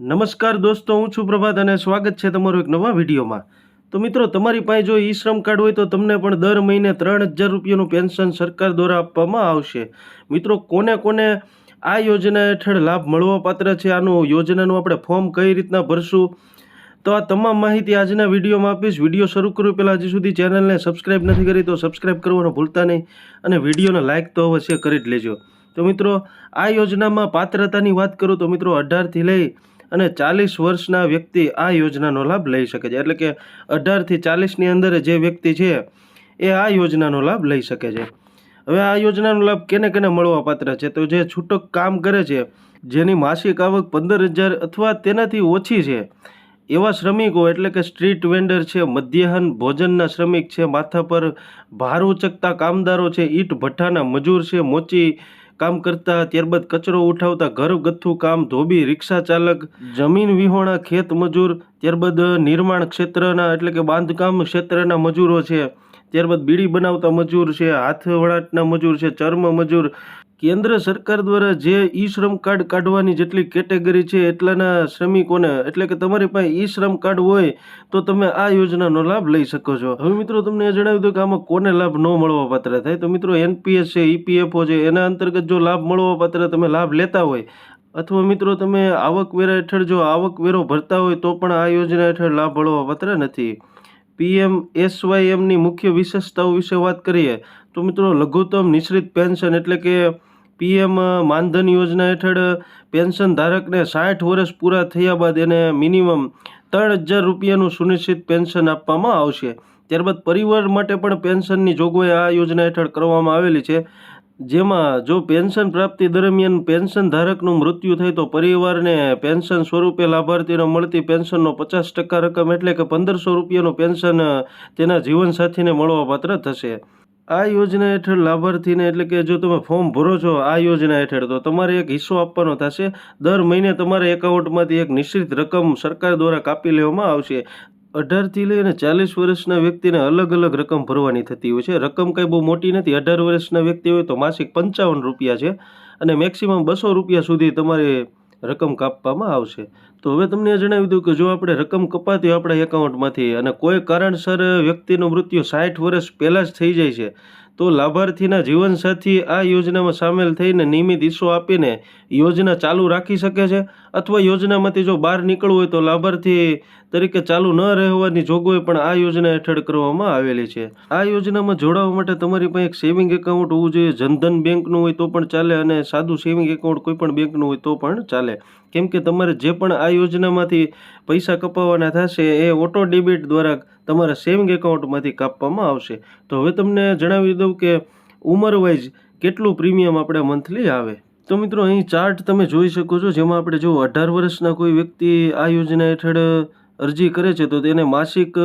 નમસ્કાર દોસ્તો, હું છું પ્રભાત અને સ્વાગત છે તમારું એક નવા વિડીયોમાં. તો મિત્રો, તમારી પાસે જો ઈ શ્રમ કાર્ડ હોય તો તમને પણ દર મહિને ત્રણ હજાર રૂપિયાનું પેન્શન સરકાર દ્વારા આપવામાં આવશે. મિત્રો, કોને કોને આ યોજના હેઠળ લાભ મળવા પાત્ર છે, આનું યોજનાનું આપણે ફોર્મ કઈ રીતના ભરશું? તો આ તમામ માહિતી આજના વિડીયોમાં આપીશ. વીડિયો શરૂ કરું પહેલાં હજી સુધી ચેનલને સબસ્ક્રાઈબ નથી કરી તો સબસ્ક્રાઈબ કરવાનું ભૂલતા નહીં અને વિડીયોને લાઇક તો અવશ્ય કરી જ લેજો. તો મિત્રો, આ યોજનામાં પાત્રતાની વાત કરું તો મિત્રો, અઢારથી લઈ અને ચાલીસ વર્ષના વ્યક્તિ આ યોજનાનો લાભ લઈ શકે છે. એટલે કે અઢારથી ચાલીસની અંદર જે વ્યક્તિ છે, એ આ યોજનાનો લાભ લઈ શકે છે. હવે આ યોજનાનો લાભ કેને કેને મળવા પાત્ર છે? તો જે છૂટક કામ કરે છે, જેની માસિક આવક પંદર હજાર અથવા તેનાથી ઓછી છે, એવા શ્રમિકો એટલે કે સ્ટ્રીટ વેન્ડર છે, મધ્યાહન ભોજનના શ્રમિક છે, માથા પર ભાર ઉચકતા કામદારો છે, ઈંટ ભઠ્ઠાના મજૂર છે, મોચી કામ કરતા ત્યારબાદ કચરો ઉઠાવતા ઘરગથ્થું કામ ધોબી રિક્ષા ચાલક, જમીન વિહોણા ખેત મજૂર, ત્યારબાદ નિર્માણ ક્ષેત્રના એટલે કે બાંધકામ ક્ષેત્રના મજૂરો છે. ત્યારબાદ બીડી બનાવતા મજૂર છે હાથ વણાટના મજૂર છે, ચર્મ મજૂર કેન્દ્ર સરકાર દ્વારા જે ઈ શ્રમ કાર્ડ કાઢવાની જેટલી કેટેગરી છે, એટલાના શ્રમિકોને, એટલે કે તમારી પાસે ઈ શ્રમ કાર્ડ હોય, તો તમે આ યોજનાનો લાભ લઈ શકો છો. હવે મિત્રો, તમને એ જણાવ્યું હતું કે આમાં કોને લાભ ન મળવા પાત્ર થાય. તો મિત્રો, એનપીએસ છે, ઈપીએફઓ છે, એના અંતર્ગત જો લાભ મળવા પાત્ર તમે લાભ લેતા હોય, અથવા મિત્રો, તમે આવકવેરા હેઠળ જો આવકવેરો ભરતા હોય, તો પણ આ યોજના હેઠળ લાભ મળવા પાત્ર નથી. પીએમ એસવાયએમની મુખ્ય વિશેષતાઓ વિશે વાત કરીએ, તો મિત્રો લઘુત્તમ નિશ્ચિત પેન્શન એટલે કે પીએમ માનધન યોજના હેઠળ પેન્શન ધારકને સાઠ વર્ષ પૂરા થયા બાદ એને મિનિમમ ત્રણ હજાર રૂપિયાનું સુનિશ્ચિત પેન્શન આપવામાં આવશે. ત્યારબાદ પરિવાર માટે પણ પેન્શનની જોગવાઈ આ યોજના હેઠળ કરવામાં આવેલી છે. જેમાં જો પેન્શન પ્રાપ્તિ દરમિયાન પેન્શન ધારકનું મૃત્યુ થાય તો પરિવારને પેન્શન સ્વરૂપે લાભાર્થીને મળતી પેન્શનનો પચાસ ટકા રકમ એટલે કે પંદરસો રૂપિયાનું પેન્શન તેના જીવનસાથીને મળવાપાત્ર થશે. આ યોજના હેઠળ લાભાર્થીને એટલે કે જો તમે ફોર્મ ભરો છો, આ યોજના હેઠળ તો તમારે એક હિસ્સો આપવાનો થશે. દર મહિને તમારા એકાઉન્ટમાંથી એક નિશ્ચિત રકમ સરકાર દ્વારા કાપી લેવામાં આવશે. અઢારથી લઈને ચાલીસ વર્ષના વ્યક્તિને અલગ અલગ રકમ ભરવાની થતી હોય છે. રકમ કંઈ બહુ મોટી નથી. અઢાર વર્ષના વ્યક્તિ હોય તો માસિક પંચાવન રૂપિયા છે અને મેક્સિમમ બસો રૂપિયા સુધી તમારે રકમ કાપવામાં આવશે. તો હવે તમને જણાવી દઉં કે જો આપણે રકમ કપાતી આપણા એકાઉન્ટમાંથી અને કોઈ કારણસર વ્યક્તિનું મૃત્યુ સાઠ વર્ષ પહેલાં જ થઈ જાય છે તો લાભાર્થીના જીવનસાથી આ યોજનામાં સામેલ થઈને નિયમિત હિસ્સો આપીને યોજના ચાલુ રાખી શકે છે? અથવા યોજનામાંથી જો બહાર નીકળવું હોય તો લાભાર્થી તરીકે ચાલુ ન રહેવાની જોગવાઈ પણ આ યોજના હેઠળ કરવામાં આવેલી છે. આ યોજનામાં જોડાવા માટે તમારી પાસે એક સેવિંગ એકાઉન્ટ હોવું જોઈએ. જનધન બેંકનું હોય તો પણ ચાલે અને સાદું સેવિંગ એકાઉન્ટ કોઈ પણ બેંકનું હોય તો પણ ચાલે. કેમ કે તમારે જે પણ આ યોજનામાંથી પૈસા કપાવવાના થશે એ ઓટો ડેબિટ દ્વારા તમારા સેવિંગ એકાઉન્ટમાંથી કાપવામાં આવશે. તો હવે તમને જણાવી દઉં કે ઉંમર વાઇઝ કેટલું પ્રીમિયમ આપણે મંથલી આવે. તો મિત્રો, અહીં ચાર્ટ તમે જોઈ શકો છો, જેમાં આપણે જો અઢાર વર્ષના કોઈ વ્યક્તિ આ યોજના હેઠળ અરજી કરે છે, તો તેને માસિક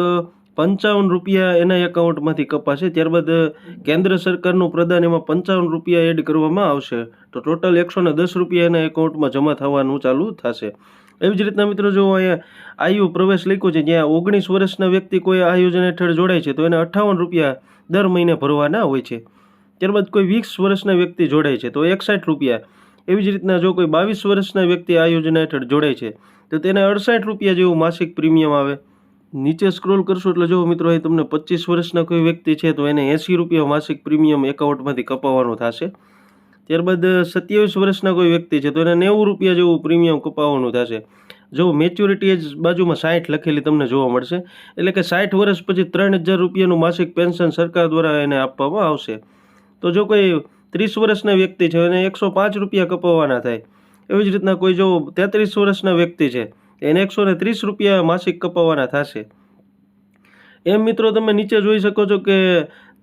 પંચાવન રૂપિયા એના એકાઉન્ટમાંથી કપાશે. ત્યારબાદ કેન્દ્ર સરકારનું પ્રદાન એમાં પંચાવન રૂપિયા એડ કરવામાં આવશે. તો ટોટલ એકસો દસ રૂપિયા એના એકાઉન્ટમાં જમા થવાનું ચાલુ થશે. એવી જ રીતના મિત્રો જો અહીંયા આયુ પ્રવેશ લખ્યો છે, જ્યાં ઓગણીસ વર્ષના વ્યક્તિ કોઈ આ યોજના હેઠળ જોડાય છે, તો એને અઠ્ઠાવન રૂપિયા દર મહિને ભરવાના હોય છે. ત્યારબાદ કોઈ વીસ વર્ષના વ્યક્તિ જોડાય છે, તો એકસાઠ રૂપિયા. એવી જ રીતના જો કોઈ બાવીસ વર્ષના વ્યક્તિ આ યોજના હેઠળ જોડાય છે, તો તેને અડસાઠ રૂપિયા જેવું માસિક પ્રીમિયમ આવે. નીચે સ્ક્રોલ કરશો એટલે જો મિત્રો અહીં તમને પચીસ વર્ષના કોઈ વ્યક્તિ છે, તો એને એંસી રૂપિયા માસિક પ્રીમિયમ એકાઉન્ટમાંથી કપાવવાનું થશે. ત્યારબાદ સત્યાવીસ વર્ષના કોઈ વ્યક્તિ છે તો એને નેવું રૂપિયા જેવું પ્રીમિયમ કપાવવાનું થશે. જો મેચ્યોરિટી એજ બાજુમાં સાઠ લખેલી તમને જોવા મળશે. એટલે કે સાઠ વર્ષ પછી ત્રણ હજાર રૂપિયાનું માસિક પેન્શન સરકાર દ્વારા એને આપવામાં આવશે. તો જો કોઈ ત્રીસ વર્ષના વ્યક્તિ છે એને એકસો પાંચ રૂપિયા કપાવવાના થાય. એવી જ રીતના કોઈ જો તેત્રીસ વર્ષના વ્યક્તિ છે એને એકસો ને ત્રીસ રૂપિયા માસિક કપાવવાના થશે. એમ મિત્રો તમે નીચે જોઈ શકો છો કે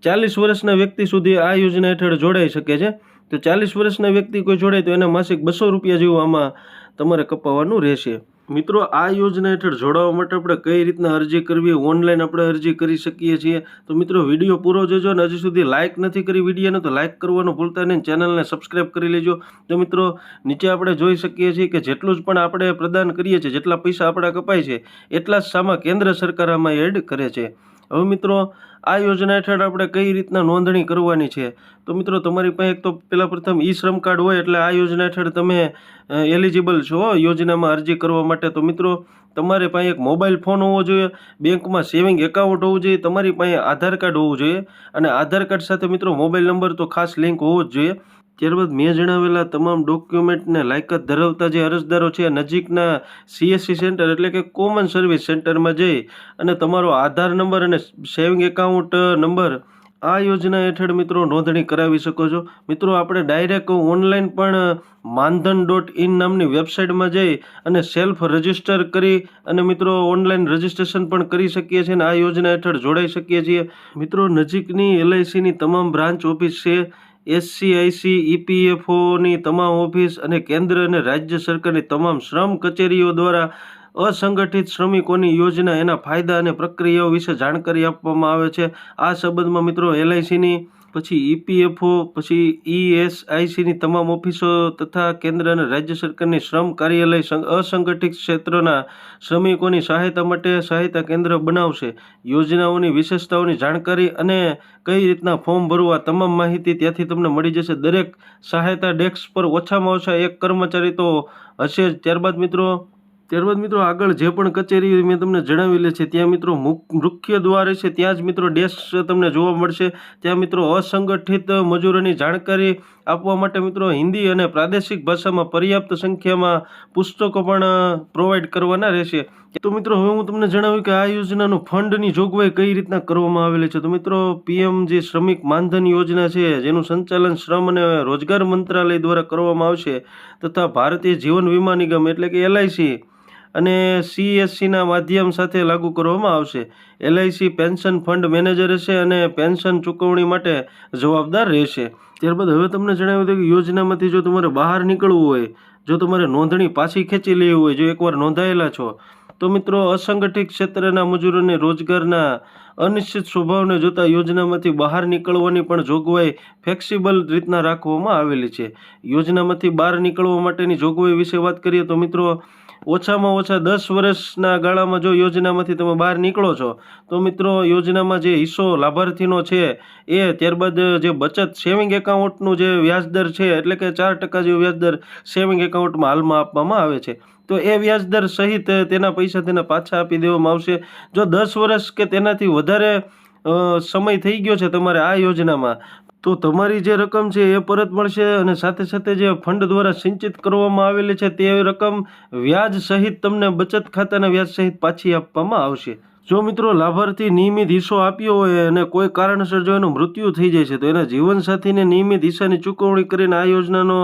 ચાલીસ વર્ષના વ્યક્તિ સુધી આ યોજના હેઠળ જોડાઈ શકે છે. તો ચાલીસ વર્ષના વ્યક્તિ કોઈ જોડે તો એને માસિક બસો રૂપિયા જેવું આમાં તમારે કપાવવાનું રહેશે. મિત્રો, આ યોજના હેઠળ જોડાવા માટે આપણે કઈ રીતના અરજી કરવી, ઓનલાઈન આપણે અરજી કરી શકીએ છીએ? તો મિત્રો, વીડિયો પૂરો જોજો અને હજી સુધી લાઇક નથી કરી વિડીયોને, તો લાઇક કરવાનું ભૂલતા નહીં ચેનલને સબસ્ક્રાઈબ કરી લેજો. તો મિત્રો, નીચે આપણે જોઈ શકીએ છીએ કે જેટલું જ પણ આપણે પ્રદાન કરીએ છીએ, જેટલા પૈસા આપણા કપાય છે, એટલા જ સામા કેન્દ્ર સરકાર આમાં એડ કરે છે. હવે મિત્રો, આ યોજના હેઠળ આપણે કઈ રીતના નોંધણી કરવાની છે? તો મિત્રો, તમારી પાસે એક તો પહેલાં પ્રથમ ઈ શ્રમ કાર્ડ હોય એટલે આ યોજના હેઠળ તમે એલિજિબલ છો યોજનામાં અરજી કરવા માટે. તો મિત્રો, તમારે પાસે એક મોબાઈલ ફોન હોવો જોઈએ, બેંકમાં સેવિંગ એકાઉન્ટ હોવું જોઈએ, તમારી પાસે આધાર કાર્ડ હોવું જોઈએ. અને આધાર કાર્ડ સાથે મિત્રો મોબાઈલ નંબર તો ખાસ લિંક હોવો જ જોઈએ. ત્યારબાદ મેં જણાવેલા તમામ ડોક્યુમેન્ટને લાયકાત ધરાવતા જે અરજદારો છે નજીકના સીએસસી સેન્ટર એટલે કે કોમન સર્વિસ સેન્ટરમાં જઈ અને તમારો આધાર નંબર અને સેવિંગ એકાઉન્ટ નંબર આ યોજના હેઠળ મિત્રો નોંધણી કરાવી શકો છો. મિત્રો, આપણે ડાયરેક્ટ ઓનલાઈન પણ માનધન ડોટ ઇન નામની વેબસાઇટમાં જઈ અને સેલ્ફ રજિસ્ટર કરી અને મિત્રો ઓનલાઈન રજિસ્ટ્રેશન પણ કરી શકીએ છીએ અને આ યોજના હેઠળ જોડાઈ શકીએ છીએ. મિત્રો, નજીકની એલઆઈસીની તમામ બ્રાન્ચ ઓફિસ છે. એસસીઆઈસી, ઈપીએફઓની તમામ ઓફિસ અને કેન્દ્ર અને રાજ્ય સરકારની તમામ શ્રમ કચેરીઓ દ્વારા અસંગઠિત શ્રમિકોની યોજના, એના ફાયદા અને પ્રક્રિયાઓ વિશે જાણકારી આપવામાં આવે છે. આ સંબંધમાં મિત્રો, એલઆઈસીની પછી ઈપીએફઓ, પછી ઈએસઆઈસીની તમામ ઓફિસો તથા કેન્દ્ર અને રાજ્ય સરકારની શ્રમ કાર્યાલય અસંગઠિત ક્ષેત્રના શ્રમિકોની સહાયતા માટે સહાયતા કેન્દ્ર બનાવશે. યોજનાઓની વિશેષતાઓની જાણકારી અને કઈ રીતના ફોર્મ ભરવા તમામ માહિતી ત્યાંથી તમને મળી જશે. દરેક સહાયતા ડેસ્ક પર ઓછામાં ઓછા એક કર્મચારી તો હશે જ. ત્યારબાદ મિત્રો ત્યારબાદ મિત્રો આગળ જે પણ કચેરી મેં તમને જણાવેલી છે, ત્યાં મિત્રો મુખ્ય દ્વાર છે, ત્યાં જ મિત્રો ડેશ તમને જોવા મળશે. ત્યાં મિત્રો અસંગઠિત મજૂરોની જાણકારી આપવા માટે મિત્રો હિન્દી અને પ્રાદેશિક ભાષામાં પર્યાપ્ત સંખ્યામાં પુસ્તકો પણ પ્રોવાઈડ કરવાના રહેશે. તો મિત્રો હવે હું તમને જણાવ્યું કે આ યોજનાનું ફંડની જોગવાઈ કઈ રીતના કરવામાં આવેલી છે? તો મિત્રો પીએમ જે શ્રમિક માનધન યોજના છે, જેનું સંચાલન શ્રમ અને રોજગાર મંત્રાલય દ્વારા કરવામાં આવશે તથા ભારતીય જીવન વીમા નિગમ એટલે કે એલઆઈસી અને સીએસસીના માધ્યમ સાથે લાગુ કરવામાં આવશે. એલઆઈસી પેન્શન ફંડ મેનેજર હશે અને પેન્શન ચૂકવણી માટે જવાબદાર રહેશે. ત્યારબાદ હવે તમને જણાવ્યું હતું કે યોજનામાંથી જો તમારે બહાર નીકળવું હોય, જો તમારે નોંધણી પાછી ખેંચી લેવી હોય, જો એકવાર નોંધાયેલા છો, તો મિત્રો અસંગઠિત ક્ષેત્રના મજૂરોને રોજગારના અનિશ્ચિત સ્વભાવને જોતા યોજનામાંથી બહાર નીકળવાની પણ જોગવાઈ ફ્લેક્સિબલ રીતના રાખવામાં આવેલી છે. યોજનામાંથી બહાર નીકળવા માટેની જોગવાઈ વિશે વાત કરીએ તો મિત્રો ઓછામાં ઓછા દસ વર્ષના ગાળામાં જો યોજનામાંથી તમે બહાર નીકળો છો, તો મિત્રો યોજનામાં જે હિસ્સો લાભાર્થીનો છે એ ત્યારબાદ જે બચત સેવિંગ એકાઉન્ટનું જે વ્યાજદર છે, એટલે કે ચાર ટકા જે વ્યાજદર સેવિંગ એકાઉન્ટમાં હાલમાં આપવામાં આવે છે, તો એ વ્યાજદર સહિત તેના પૈસા તેને પાછા આપી દેવામાં આવશે. જો દસ વર્ષ કે તેનાથી વધારે સમય થઈ ગયો છે તમારે આ યોજનામાં તો તમારી જે રકમ છે એ પરત મળશે અને સાથે સાથે જે ફંડ દ્વારા સિંચિત કરવામાં આવેલી છે તે રકમ વ્યાજ સહિત તમને બચત ખાતાના વ્યાજ સહિત પાછી આપવામાં આવશે. જો મિત્રો લાભાર્થી નિયમિત હિસ્સો આપ્યો હોય અને કોઈ કારણસર જો એનું મૃત્યુ થઈ જાય છે, તો એના જીવનસાથીને નિયમિત હિસ્સાની ચૂકવણી કરીને આ યોજનાનો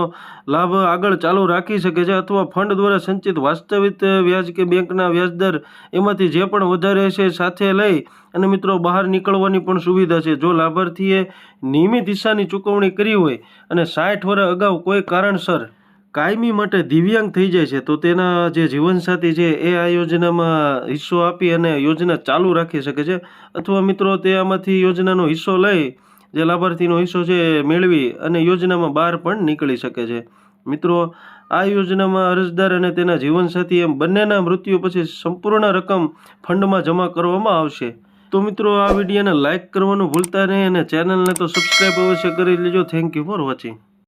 લાભ આગળ ચાલુ રાખી શકે છે અથવા ફંડ દ્વારા સંચિત વાસ્તવિક વ્યાજ કે બેંકના વ્યાજદર એમાંથી જે પણ વધારે છે સાથે લઈ અને મિત્રો બહાર નીકળવાની પણ સુવિધા છે. જો લાભાર્થીએ નિયમિત હિસ્સાની ચૂકવણી કરી હોય અને સાઠ વર્ષ અગાઉ કોઈ કારણસર કાયમી માટે દિવ્યાંગ થઈ જાય છે, તો તેના જે જીવનસાથી છે, એ આ યોજનામાં હિસ્સો આપી અને યોજના ચાલુ રાખી શકે છે. અથવા મિત્રો, તે આમાંથી યોજનાનો હિસ્સો લઈ, જે લાભાર્થીનો હિસ્સો છે, એ મેળવી અને યોજનામાં બહાર પણ નીકળી શકે છે. મિત્રો, આ યોજનામાં અરજદાર અને તેના જીવનસાથી એમ બંનેના મૃત્યુ પછી સંપૂર્ણ રકમ ફંડમાં જમા કરવામાં આવશે. તો મિત્રો, આ વિડીયોને લાઇક કરવાનું ભૂલતા નહીં અને ચેનલને તો સબસ્ક્રાઈબ અવશ્ય કરી લેજો. Thank you for watching.